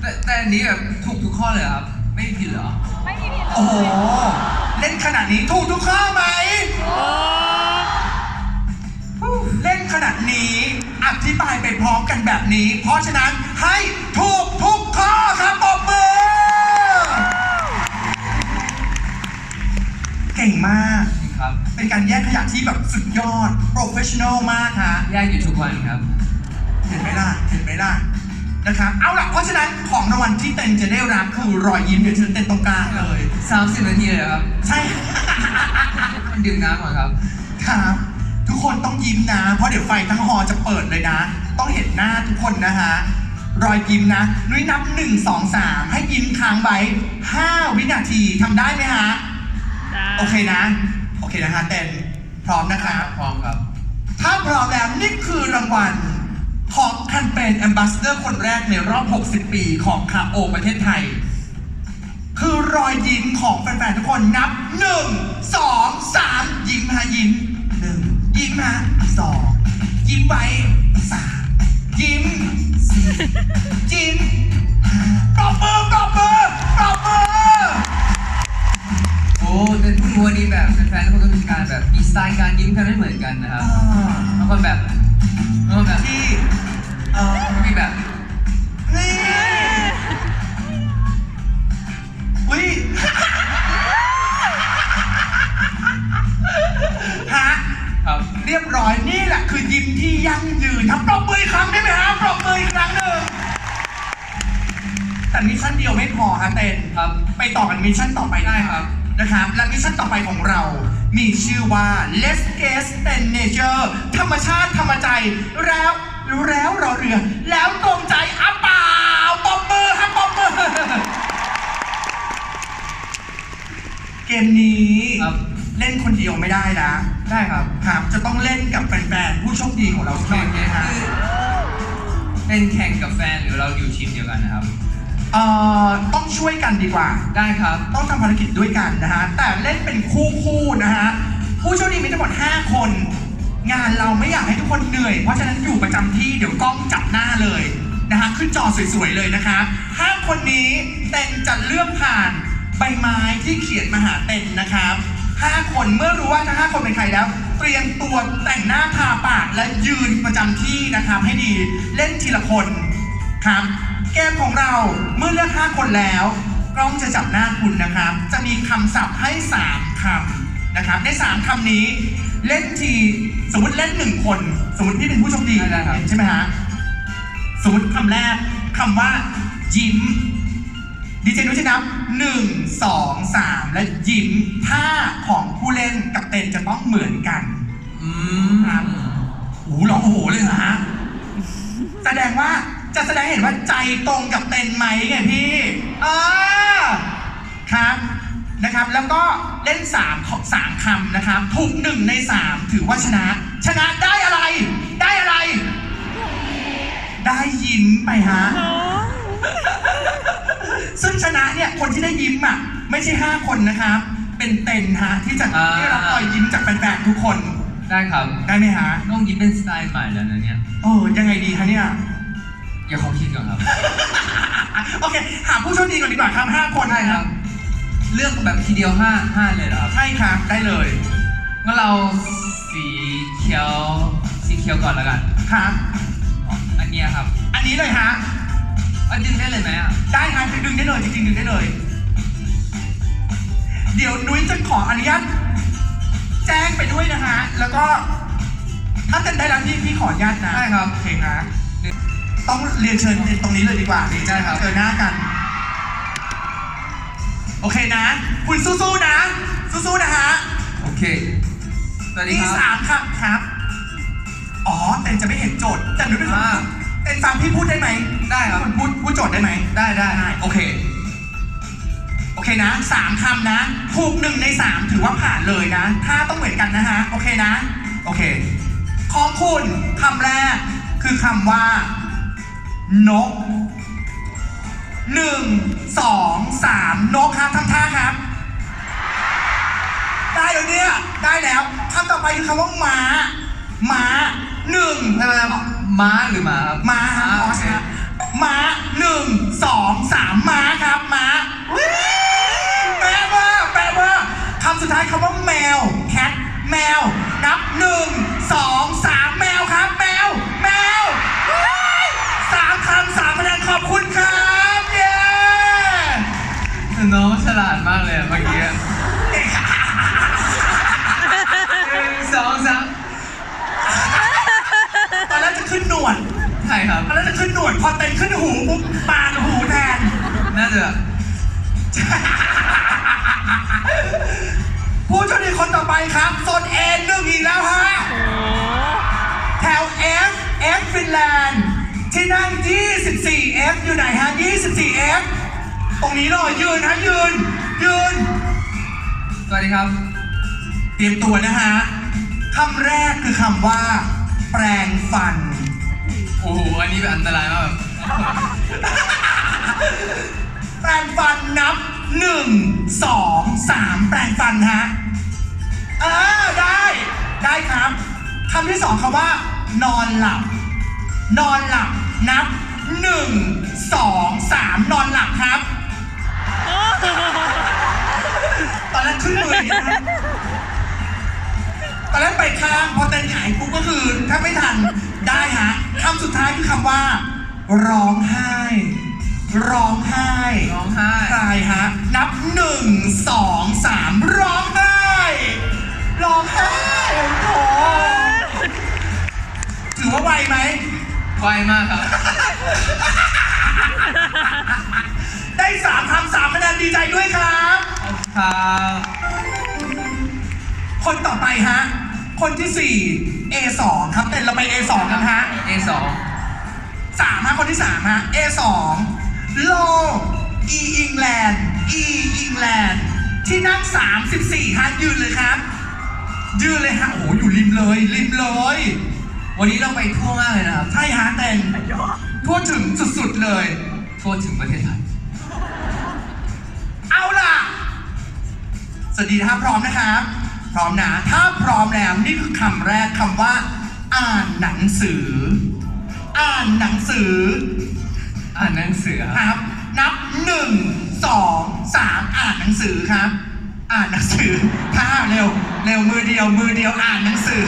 แต่แต่อันนี้แบบถูกทุกข้อเลยเหรอครับ ไม่ผิดเหรอ ไม่มีผิดเลยโอ้โหเล่นขนาดนี้ถูกทุกข้อไหม เล่นขนาดนี้อธิบายไปพร้อมกันแบบนี้ เพราะฉะนั้นให้ถูกทุกข้อครับปรบมือ เก่งมาก ครับเป็นการแยกขยะที่แบบสุดยอด โปรเฟชชั่นอลมากฮะ แยกอยู่ทุกวันครับ เห็นไหมล่ะ เห็นไหมล่ะ นะครับเอาล่ะเพราะฉะนั้นของรางวัลที่เต็นจะได้รับคือรอยยิ้มเดี๋ยวเชิญเต็นตรงกลางเลย30นาทีเลยเหรอครับใช่ดื่มน้ำก่อนครับ ครับทุกคนต้องยิ้มนะ เพราะเดี๋ยวไฟทั้งหอจะเปิดเลยนะ ต้องเห็นหน้าทุกคนนะฮะรอยยิ้มนะ นุ้ยนับ1 2 3ให้ยิ้มค้างไว้5วินาทีทำได้ไหมฮะ โอเคนะ โอเคนะฮะเต็นพร้อมนะครับพร้อมครับ ถ้าพร้อมแล้วนี่คือรางวัล ของแคมเปญแอมบาสเดอร์คนแรกในรอบ 60 ปีของคาโอประเทศไทย คือรอยยิ้มของแฟนๆทุกคนนับ 1 2 3 ยิ้มฮะยิ้ม1ยิ้มฮะ2ยิ้มไว้3ยิ้ม4ยิ้ม5ปรบมือปรบมือปรบมือโอ้แต่ทุกวันนี้แบบแฟนๆทุกคนก็มีการแบบมีสไตล์การยิ้มกันไม่เหมือนกันนะครับบางคนแบบบางคนแบบ ที่เอ่อมีแบบนี่อุ้ยฮะครับ เรียบร้อยนี่แหละคือยิ้มที่ยั่งยืนทำปรบมืออีกครั้งได้ไหมฮะปรบมืออีกครั้งหนึ่งแต่มิชชั่นเดียวไม่พอฮะเต้นครับ ไปต่อกันมิชชั่นต่อไปได้ครับนะครับ และมิชชั่นต่อไปของเรา มีชื่อว่า Let's Guess the Nature ธรรมชาติธรรมใจ แล้วแล้วรอเรือ แล้วตรงใจอะเปล่าปรบมือฮะปรบมือ เกมนี้ครับ เล่นคนเดียวไม่ได้นะได้ครับ ครับจะต้องเล่นกับแฟนๆผู้โชคดีของเราโอสักเคหน่อยโอเคนะฮะคือเป็นแข่งกับแฟนหรือเราอยู่ทีมเดียวกันนะครับ เอ่อต้องช่วยกันดีกว่า ได้ครับ ต้องทำภารกิจด้วยกันนะฮะ แต่เล่นเป็นคู่คู่ๆนะฮะ ผู้โชคดีมีทั้งหมด 5 คน งานเราไม่อยากให้ทุกคนเหนื่อย เพราะฉะนั้นอยู่ประจำที่เดี๋ยวกล้องจับหน้าเลยนะฮะ ขึ้นจอสวยๆเลยนะคะห้าคนนี้เต็นจะเลือกผ่านใบไม้ที่เขียนมาหาเต็นนะครับห้าคนเมื่อรู้ว่าทั้งห้าคนเป็นใครแล้ว เตรียมตัวแต่งหน้าทาปากและยืนประจำที่นะครับให้ดีเล่นทีละคนครับ เกมของเราเมื่อเลือก5คนแล้ว กล้องจะจับหน้าคุณนะครับ จะมีคำศัพท์ให้ 3คำนะครับ ใน 3คำนี้ เล่นทีสมมติเล่น1คน สมมติพี่เป็นผู้โชคดีได้ครับ ใช่ไหมฮะสมมติคำแรกคำว่า ยิ้มดีเจนุ้ยจะนับหนึ่งสองสามและยิ้มท่าของผู้เล่นกับเต้นจะต้องเหมือนกัน อืมครับโอ้โหร้องโอ้โหเลยเหรอฮะ แสดงว่าจะแสดงให้เห็นว่าใจ ตรงกับเต็นไหมไงพี่อ่าครับนะครับ แล้วก็เล่นสามของสามคำนะครับ ถูกหนึ่งในสามถือว่าชนะ ชนะได้อะไร ได้อะไร ได้ยิ้มไปฮะซึ่งชนะเนี่ยคนที่ได้ยิ้มอะไม่ใช่ห้าคนนะครับ เป็นเต็นฮะที่จะได้รับรอยยิ้มจากแฟนๆทุกคนได้ครับ ได้ไหมฮะ ต้องยิ้มเป็นสไตล์ใหม่แล้วนะเนี่ย เออยังไงดีคะเนี่ย อย่าขอคิดก่อนครับโอเคหาผู้โชคดีก่อนดีกว่าครับห้าคนได้ครับ เลือกแบบทีเดียวห้าห้าเลยเหรอครับใช่ครับได้เลยงั้นเราสีเขียว สีเขียวก่อนแล้วกันครับอ๋ออันเนี้ยครับอันนี้เลยฮะอะดึงได้เลยไหมอะได้ครับดึงได้เลยจริงๆดึงได้เลย เดี๋ยวนุ้ยจะขออนุญาตแจ้งไปด้วยนะฮะแล้วก็ ถ้าเต็นได้แล้วพี่พี่ขออนุญาตนะได้ครับโอเคฮะ ต้องเรียนเชิญตรงนี้เลยดีกว่าดีได้ครับเจอหน้ากัน โอเคนะ คุณสู้ๆนะ สู้ๆนะฮะโอเคสวัสดีนี่ครับ สามคำครับ อ๋อเต็นจะไม่เห็นโจทย์แต่นุ้ยเป็นคนอ่าเต็นฟังพี่พูดได้ไหมได้ครับณพูดพูดโจทย์ได้ไหมได้ได้ โอเค โอเคนะสามคำนะ ถูกหนึ่งในสามถือว่าผ่านเลยนะ ถ้าต้องเหมือนกันนะฮะ โอเคนะ โอเค ของคุณคำแรกคือคำว่า นกหนึ่งสองสามนกครับทำท่าครับ ได้แล้วเนี่ย ได้แล้วคำต่อไปคือคำว่าม้าม้าหนึ่งไม่เป็นไรม้าหรือหมาครับม้าฮะอ่าบอโอสเคฮะม้าหนึ่งสองสามม้าครับม้าวิแปลว่าแปลว่าคำสุดท้ายคำว่าแมวแคทแมว นับหนึ่งสองสาม น้องฉลาดมากเลยอะเมื่อกี้อะหนึ่งสองสามตอนแรกจะขึ้นหนวดใช่ครับ ตอนแรกจะขึ้นหนวดพอเต็มขึ้นหูปุ๊บปานหูแทน น่าจะแบบผู้โชคดีคนต่อไปครับโซนเอ็นหนึ่งอีกแล้วฮะแถว F F ฟินแลนด์ที่นั่ง24 F อยู่ไหนฮะ24 F ตรงนี้เลยยืนฮะยืน ยืน สวัสดีครับ เตรียมตัวนะฮะคำแรกคือคำว่า แปรงฟัน โอ้โห อันนี้แบบอันตรายมากแบบแปรงฟันนับหนึ่งสองสามแปรงฟันฮะ เออ ได้ ได้ครับคำที่สองคำว่า นอนหลับ นอนหลับนับหนึ่งสองสามนอนหลับครับ ตอนแรกขึ้นมืออย่างนี้นะตอนแรกไปข้างพอเต้นหงายปุ๊บก็คือถ้าไม่ทันได้ฮะคำสุดท้ายคือคำว่า ร้องไห้ ร้องไห้ร้องไห้ ใครฮะ นับหนึ่งสองสามร้องไห้ ร้องไห้โอ้โหถือว่าไวไหม ไวมากครับ ได้สามคำ สามคะแนนดีใจด้วยครับ ครับคนต่อไปฮะ คนที่สี่ A2 ครับเต้นเราไป A2 กันฮะ A2 สามฮะคนที่สามฮะ A2 โล E อิงแลนด์ E อิงแลนด์ที่นั่ง 34ฮะยืนเลยครับ ยืนเลยฮะโอ้โหอยู่ริมเลย ริมเลย วันนี้เราไปทั่วมากเลยนะครับ ใช่ฮะเต้นทั่วถึงสุดๆเลย ทั่วถึงประเทศไทย วัสดีนะครับพร้อมนะครับ พร้อมนะ ถ้าพร้อมแล้วนี่คือคำแรกคำว่า อ่านหนังสือ อ่านหนังสืออ่านหนังสือคครับรับ นับหนึ่งสองสามอ่านหนังสือครับ อ่านหนังสือถ้าเร็วเร็วมือเดียวมือเดียวอ่านหนังสือ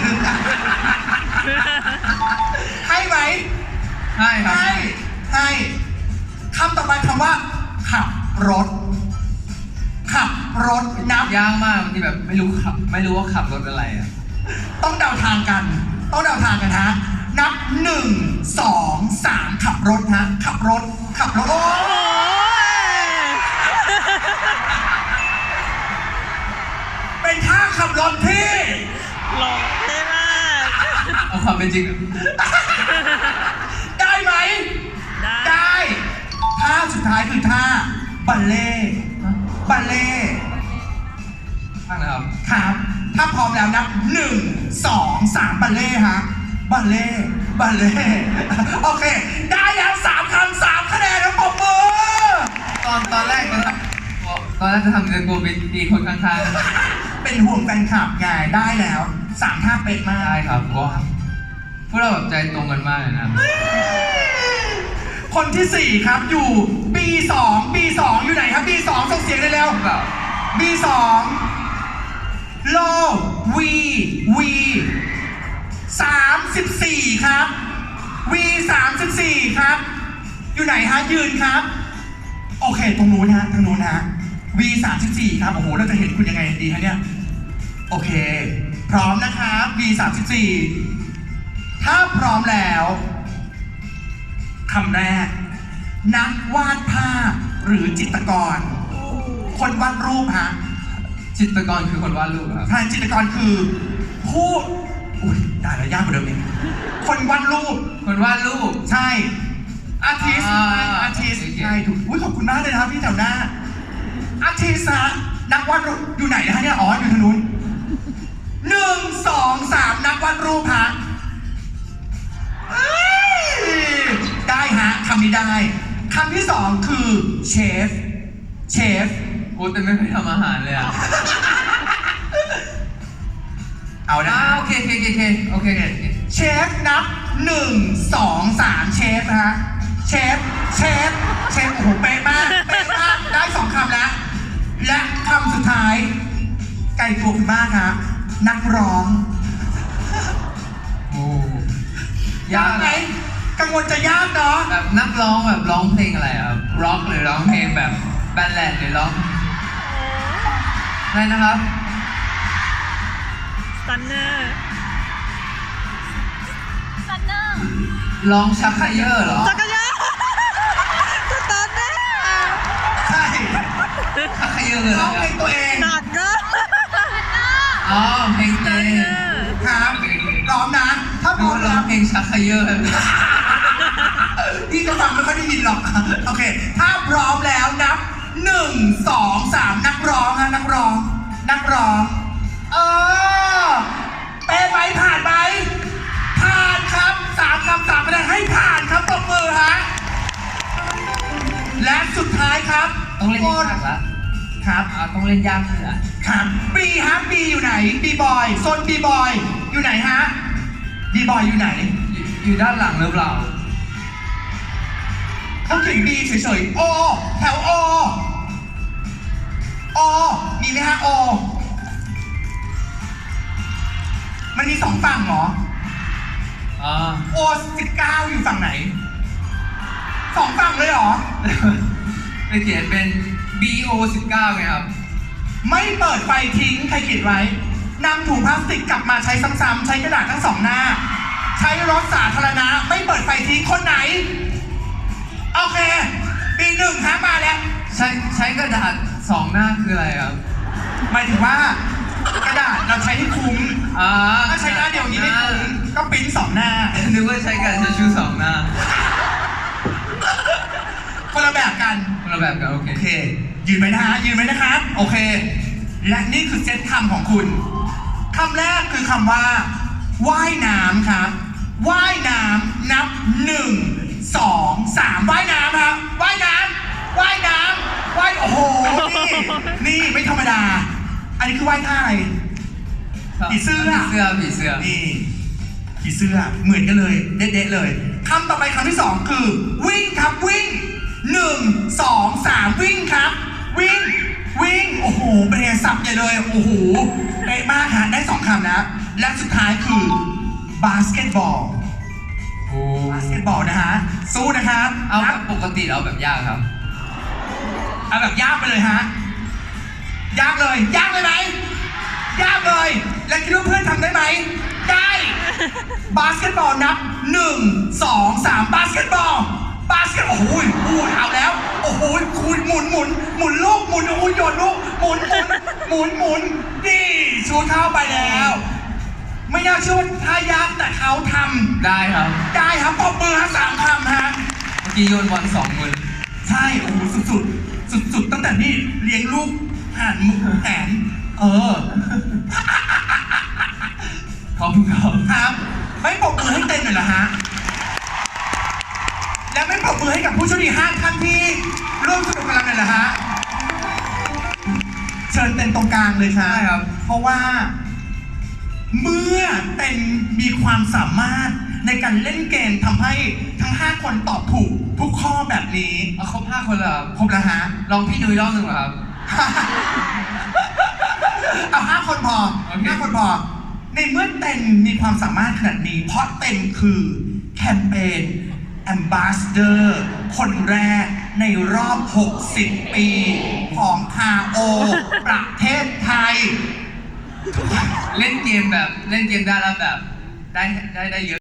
ให้ไหม ใช่ครับให้ให้คำต่อไปคำว่า ขับรถ ขับ รถนับ ยากมากบางทีแบบไม่รู้ขับ ไม่รู้ว่าขับรถอะไรอะต้องเดาทางกัน ต้องเดาทางกันฮะ นับหนึ่งสองสามขับรถฮะ ขับรถ ขับรถ โอ้เป็นท่าขับรถที่ หลอกได้มากเอาความเป็นจริงอะได้ไหม ได้ ได้ท่าสุดท้ายคือท่าบัลเล่ต์ บัลเล่ต์ข้างนะครับ ครับ ถ้าพร้อมแล้วนับหนึ่งสองสามบัลเล่ต์ฮะ บัลเล่ต์บัลเล่ต์โอเค ได้แล้วสามคำสามคะแนนนะปมมือตอนตอนแรกนะครับตอนแรกจะทำเงินกูเป็นตีคนข้างเป็นห่วงแฟนคลับไงได้แล้วสามท่าเป็ดๆมาก ได้ครับว้าวพวกเราแบบใจตรงกันมากเลยนะครับคนที่สี่ครับอยู่ B2 B2 อยู่ไหนครับ B2 ส่งเสียงได้แล้วแบบ B2 โล V V 34ครับ V 34ครับ อยู่ไหนฮะยืนครับ โอเคตรงนู้นฮะทางนู้นฮะ V 34ครับโอ้โหเราจะเห็นคุณยังไงดีฮะเนี่ยโอเค พร้อมนะครับ V 34ถ้าพร้อมแล้วคำแรก นักวาดภาพหรือจิตรกร คนวาดรูปฮะจิตรกรคือคนวาดรูปครับ ทางจิตรกรคือผู้อุ้ยได้แล้วยากกว่าเดิมอีกคนวาดรูป คนวาดรูป ใช่อาร์ติสอ่าอาร์ติสโอเค ใช่ถูกอุ้ยขอบคุณมากเลยนะครับพี่แถวหน้าอาร์ติสฮะนักวาดรูปอยู่ไหนนะฮะเนี่ยอ๋ออยู่ทางนู้นหนึ่งสองสามนักวาดรูปฮะเอ้ยได้ฮะคำนี้ได้ คำที่สองคือเชฟ เชฟ โอ้แต่ไม่เคยทำอาหารเลยอะเอาได้โอเคโอเคโอเคโอเคโอเคเชฟนับหนึ่งสองสามเชฟนะฮะเชฟ เชฟ เชฟ โอ้โหเป๊ะมากเป๊ะมาก ได้สองคำแล้ว และคำสุดท้าย ไก่กลุ่มากฮะนักร้อง โอ้ยากไหม กังวลจะยากเนาะแบบนักร้องแบบร้องเพลงอะไรอะครับร็อกหรือร้องเพลงแบบแบนแลนด์หรือร้องอะไรนะครับสตันเนอร์ซันเนอร์ร้องชักไคเยอร์เหรอ จักรยานสตันเนอร์ใช่ชักไคเยอร์เลยเหรร้อองเพลงตัวเองหนักเก็อ๋อเพลงสเต้ตันนเนอร์ครับพร้อมนะถ้าพดูร้อมร้อแล้งวเพลงชักไคเยอร์ พี่ก็ฟังไม่ค่อยได้ยินหรอก โอเค ถ้าพร้อมแล้วนับหนึ่งสองสามนักร้องฮะนักร้อง นักร้อง เออเป๊ะไหมผ่านไหมผ่านครับสามคำสามคะแนนให้ผ่านครับตบมือฮะและสุดท้ายครับต้องเล่นยากละครับอ่าต้องเล่นยากขึ้นละครับบีฮะบีอยู่ไหนบีบอยโซนบีบอยอยู่ไหนฮะบีบอยอยู่ไหน อยู่อยู่ด้านหลังหรือเปล่า เขาเขียนบีเฉยๆโอแถวโอโอมีไหมฮะโอมันมีสองฝั่งเหรออ่าโอสิบเก้าอยู่ฝั่งไหนสองฝั่งเลยเหรอ ไปเขียนเป็น BO 19ไงครับ ไม่เปิดไฟทิ้งใครเขียนไว้นำถุงพลาสติกกลับมาใช้ซ้ำๆใช้กระดาษทั้งสองหน้า ใช้รถสาธารณะ ไม่เปิดไฟทิ้งคนไหน โอเค ปีหนึ่งฮะมาแล้ว ใช้ใช้กระดาษสองหน้าคืออะไรครับหมายถึงว่ากระดาษเราใช้ให้คุ้มอ่าถ้าใช้หน้าเดียวอย่างนี้ไม่คุ้มก็ปริ้นสองหน้า นึกว่าใช้กระดาษทิชชู่สองหน้าคนละแบบกันคนละแบบกันโอเคโอเค ยืนไหมนะฮะยืนไหมนะครับ โอเค และนี่คือเซตคำของคุณคำแรกคือคำว่าว่ายน้ำครับว่ายน้ำนับหนึ่ง สองสามว่ายน้ำครับว่ายน้ำว่ายน้ำว่ายโอ้โหนี่นี่ไม่ธรรมดา อันนี้คือว่ายท่าอะไร ผีเสื้อ ผีเสื้อผีเสื้อนี่ผีเสื้อเหมือนกันเลยเด็ดๆเลยคำต่อไปคำที่สองคือ วิ่งครับวิ่งหนึ่งสองสามวิ่งครับ วิ่งวิ่งโอ้โหเป็นไงสับใหญ่เลยโอ้โหเป๊ะมากฮะได้สองคำนะและสุดท้ายคือบาสเกตบอลโอ้ บาสเกตบอลนะฮะ สู้นะครับเอาแบบปกติเอาแบบยากครับ เอาแบบยากไปเลยฮะ ยากเลย ยากเลยไหม ยากเลย และคิดว่าเพื่อนทำได้ไหม ได้ บาสเกตบอลนับหนึ่งสองสามบาสเกตบอล บาสเกตโอ้โหโอ้ยเอาแล้ว โอ้โหคุณหมุนหมุนหมุนลูกหมุนโอ้ยโยนลูกหมุนหมุนหมุนหมุนนี่ชูเข้าไปแล้ว ไม่น่าเชื่อว่าท่ายากแต่เขาทได้ครับำได้ครับปรบมือฮะสามคำฮะ เมื่อกี้โยนบอลสองมือ ใช่ โอ้โหสุดๆ สุดๆ ตั้งแต่นี่เลี้ยงลูกหันมุกแหนเออ ขอบคุณครับ ครับ ไม่ปรบมือให้เต้นหน่อยเหรอฮะ และไม่ปรบมือให้กับผู้โชคดีห้าท่านที่ร่วมสนุกกับเราหน่อยเหรอฮะ เชิญเต้นตรงกลางเลยครับได้ครับ เพราะว่า เมื่อเต้นมีความสามารถในการเล่นเกมทำให้ทั้ง 5 คนตอบถูกทุกข้อแบบนี้เอาครบห้าคนแล้วครับครบแล้วฮะ ลองพี่นุ้ยรอบหนึ่งเหรอครับ เอาห้าคนพอโอเค ห้าคนพอ ในเมื่อเต็นมีความสามารถขนาดนี้ เพราะเต็นคือแคมเปญ Ambassador คนแรกในรอบ 60 ปี ของคาโอประเทศไทย เล่นเกมแบบเล่นเกมได้แล้วแบบได้ได้ได้เยอะ